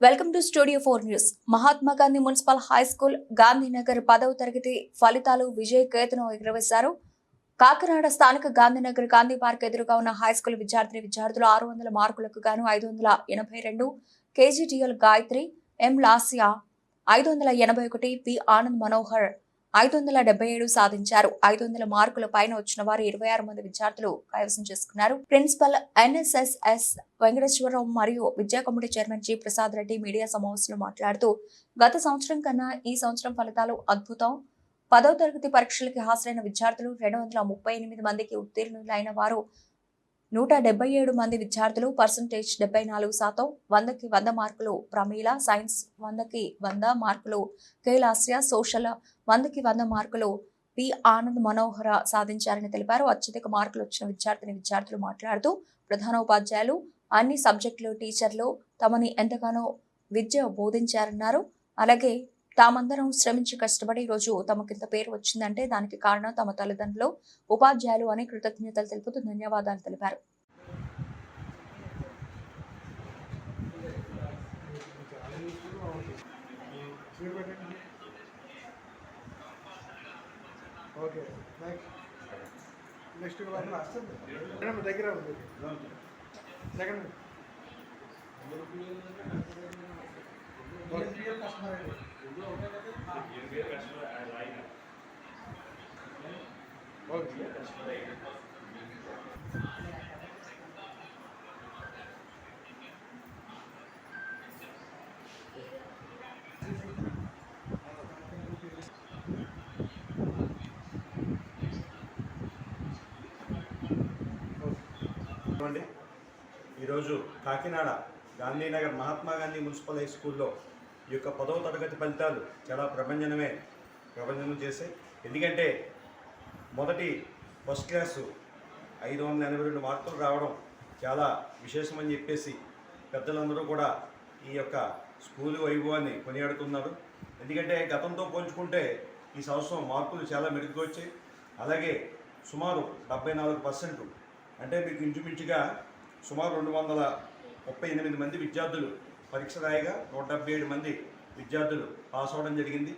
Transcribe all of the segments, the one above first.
Welcome to studio four news Mahatma Gandhi municipal high school Gandhinagar పదవ తరగతి ఫలితాలు విజయ కేతనం ఎగురవేశారు. కాకినాడ స్థానిక గాంధీనగర్ గాంధీ పార్క్ ఎదురుగా ఉన్న హై స్కూల్ విద్యార్థిని విద్యార్థులు ఆరు వందల మార్కులకు గాను ఐదు వందల ఎనభై రెండు కేజీటీఎల్ గాయత్రి ఎం లాసియా ఐదు వందల ఎనభై ఒకటి పి ఆనంద్ మనోహర్ ఐదు వందల డెబ్బై ఏడు సాధించారు. ఐదు వందల మార్కుల పైన వచ్చిన వారు ఇరవై ఆరు మంది విద్యార్థులు కైవసం చేసుకున్నారు. ప్రిన్సిపల్ ఎన్ఎస్ఎస్ఎస్ వెంకటేశ్వరరావు మరియు విద్యా committee chairman G Prasad Reddy media సమావేశంలో మాట్లాడుతూ గత సంవత్సరం కన్నా ఈ సంవత్సరం ఫలితాలు అద్భుతం. పదవ తరగతి పరీక్షలకి హాజరైన విద్యార్థులు రెండు వందల ముప్పై ఎనిమిది మందికి ఉత్తీర్ణులైన వారు నూట డెబ్బై ఏడు మంది విద్యార్థులు పర్సంటేజ్ డెబ్బై నాలుగు శాతం వందకి వంద మార్కులు ప్రమీల సైన్స్ వందకి వంద మార్కులు కైలాస్య సోషల్ వందకి వంద మార్కులు పి. ఆనంద్ మనోహర సాధించారని తెలిపారు. అత్యధిక మార్కులు వచ్చిన విద్యార్థిని విద్యార్థులు మాట్లాడుతూ ప్రధాన ఉపాధ్యాయులు అన్ని సబ్జెక్టులు టీచర్లు తమని ఎంతగానో విద్య బోధించారన్నారు. అలాగే తామందరం శ్రమించి కష్టపడి ఈ రోజు తమకింత పేరు వచ్చిందంటే దానికి కారణం తమ తల్లిదండ్రులు ఉపాధ్యాయులు అని కృతజ్ఞతలు తెలుపుతూ ధన్యవాదాలు తెలిపారు. ఓకే నెక్స్ట్ నెక్స్ట్ మేడం దగ్గర ఉంది. సెకండ్ ఓకే అండి ఈరోజు కాకినాడ గాంధీనగర్ మహాత్మా గాంధీ మున్సిపల్ హై స్కూల్లో ఈ యొక్క పదవ తరగతి ఫలితాలు చాలా ప్రపంచమే ప్రభంజనం చేసాయి ఎందుకంటే మొదటి ఫస్ట్ క్లాసు ఐదు వందల ఎనభై రెండు మార్కులు రావడం చాలా విశేషమని చెప్పేసి పెద్దలందరూ కూడా ఈ యొక్క స్కూలు వైభవాన్ని కొనియాడుతున్నారు. ఎందుకంటే గతంతో పోల్చుకుంటే ఈ సంవత్సరం మార్కులు చాలా మెరుగ్గా వచ్చాయి. అలాగే సుమారు డెబ్బై నాలుగు పర్సెంట్ అంటే మీకు ఇంచుమించుగా సుమారు రెండు వందల ముప్పై ఎనిమిది మంది విద్యార్థులు పరీక్ష రాయగా నూట డెబ్బై ఏడు మంది విద్యార్థులు పాస్ అవ్వడం జరిగింది.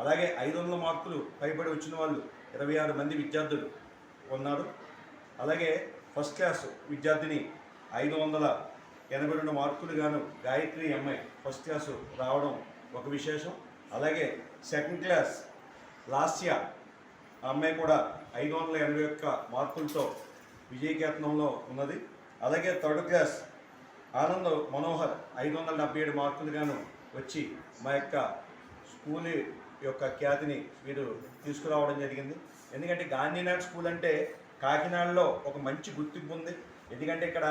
అలాగే ఐదు వందల మార్కులు పైబడి వచ్చిన వాళ్ళు ఇరవై ఆరు మంది విద్యార్థులు ఉన్నారు. అలాగే ఫస్ట్ క్లాస్ విద్యార్థిని ఐదు వందల ఎనభై రెండు మార్కులు గాను గాయత్రి అమ్మాయి ఫస్ట్ క్లాసు రావడం ఒక విశేషం. అలాగే సెకండ్ క్లాస్ లాస్య అమ్మాయి కూడా ఐదు వందల ఎనభై ఒక్క మార్కులతో విజయకేతనంలో ఉన్నది. అలాగే థర్డ్ క్లాస్ ఆనంద్ మనోహర్ ఐదు వందల డెబ్బై ఏడు మార్కులు గాను వచ్చి మా యొక్క స్కూల్ యొక్క ఖ్యాతిని వీరు తీసుకురావడం జరిగింది. ఎందుకంటే గాంధీనాథ్ స్కూల్ అంటే కాకినాడలో ఒక మంచి గుర్తింపు ఉంది. ఎందుకంటే ఇక్కడ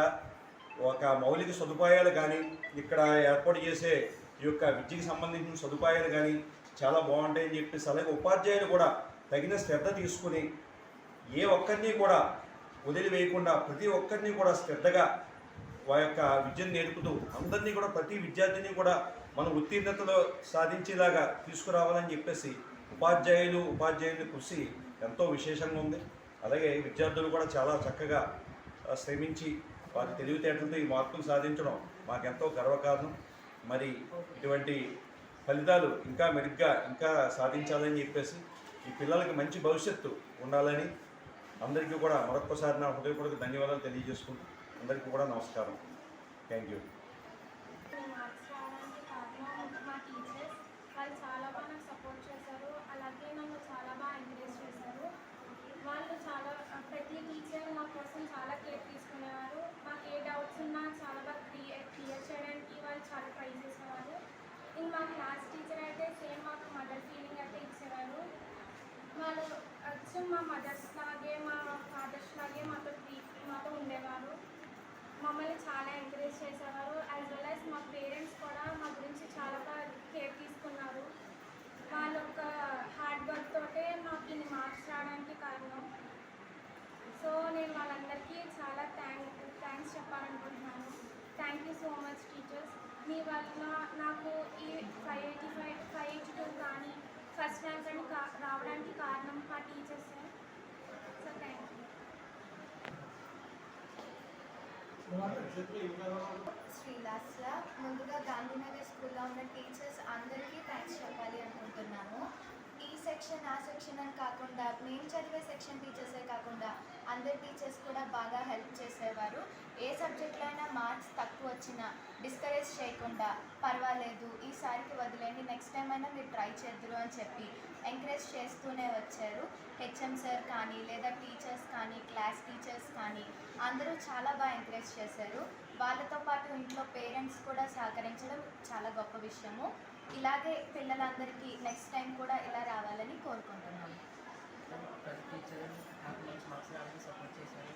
ఒక మౌలిక సదుపాయాలు కానీ ఇక్కడ ఏర్పాటు చేసే ఈ యొక్క విద్యకి సంబంధించిన సదుపాయాలు కానీ చాలా బాగుంటాయని చెప్పేసి అలాగే ఉపాధ్యాయులు కూడా తగిన శ్రద్ధ తీసుకుని ఏ ఒక్కరిని కూడా వదిలివేయకుండా ప్రతి ఒక్కరిని కూడా శ్రద్ధగా వారి యొక్క విద్యను నేర్పుతూ అందరినీ కూడా ప్రతి విద్యార్థిని కూడా మనం ఉత్తీర్ణతలో సాధించేలాగా తీసుకురావాలని చెప్పేసి ఉపాధ్యాయులు ఉపాధ్యాయులు కృషి ఎంతో విశేషంగా ఉంది. అలాగే విద్యార్థులు కూడా చాలా చక్కగా శ్రమించి వారి తెలివితేటలతో ఈ మార్కులు సాధించడం మాకెంతో గర్వకారణం. మరి ఇటువంటి ఫలితాలు ఇంకా మెరుగ్గా ఇంకా సాధించాలని చెప్పేసి ఈ పిల్లలకి మంచి భవిష్యత్తు ఉండాలని అందరికీ కూడా మరొక్కసారి నా హృదయపూర్వక ధన్యవాదాలు తెలియజేసుకుంటూ అందరికీ కూడా నమస్కారం. Thank you. కోసం చాలా కేర్ తీసుకునేవారు. మాకు ఏ డౌట్స్ ఉన్నా చాలా బాగా క్లియర్ క్లియర్ చేయడానికి వాళ్ళు చాలా ట్రై చేసేవారు. ఇంక మా క్లాస్ టీచర్ అయితే సేమ్ మాకు మదర్ ఫీలింగ్ అయితే ఇచ్చేవారు. వాళ్ళు వచ్చి మా మదర్స్ లాగే మా ఫాదర్స్ లాగే మాతో ట్రీట్ మాతో ఉండేవారు. మమ్మల్ని చాలా ఎంకరేజ్ చేసేవారు. యాజ్ వెల్ యాజ్ మా పేరెంట్స్ కూడా మా గురించి చాలా బాగా కేర్ తీసుకున్నారు వాళ్ళ యొక్క హార్డ్ వర్క్ తోటే మాకు ఇన్ని మార్క్స్ రావడానికి కారణం సో నేను వాళ్ళందరికీ చాలా థ్యాంక్ థ్యాంక్స్ చెప్పాలనుకుంటున్నాను థ్యాంక్ యూ టీచర్స్ మీ వల్ల నాకు ఈ five eighty five five eighty two కానీ ఫస్ట్ ర్యాంక్ అని కా రావడానికి కారణం మా teachers so thank you Srilasya ముందుగా గాంధీనగర్ స్కూల్లో ఉన్న టీచర్స్ అందరికీ థ్యాంక్స్ చెప్పాలి అనుకుంటున్నాను. సెక్షన్ అని కాకుండా మేము చదివే సెక్షన్ టీచర్సే కాకుండా అందరి టీచర్స్ కూడా బాగా హెల్ప్ చేసేవారు. ఏ సబ్జెక్ట్లో అయినా మార్క్స్ తక్కువ వచ్చినా డిస్కరేజ్ చేయకుండా పర్వాలేదు ఈసారికి వదిలేండి నెక్స్ట్ టైం అయినా మీరు ట్రై చేద్దరు అని చెప్పి ఎంకరేజ్ చేస్తూనే వచ్చారు. హెచ్ఎం సార్ కానీ లేదా టీచర్స్ కానీ క్లాస్ టీచర్స్ కానీ అందరూ చాలా బాగా ఎంకరేజ్ చేశారు. వాళ్ళతో పాటు ఇంట్లో పేరెంట్స్ కూడా సహకరించడం చాలా గొప్ప విషయము. ఇలాగే పిల్లలందరికీ నెక్స్ట్ టైం కూడా ఇలా రావాలని కోరుకుంటున్నాము టీచర్ నాకు మంచి మార్క్స్ సపోర్ట్ చేశారు.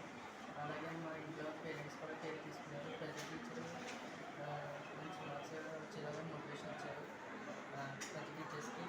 అలాగే మా ఇంట్లో పేరెంట్స్ కూడా కేర్ తీసుకున్నారు. ప్రతి టీచర్ మంచి మార్క్స్ వచ్చేలాగా మోటివేషన్ ఇచ్చారు ప్రతి టీచర్స్కి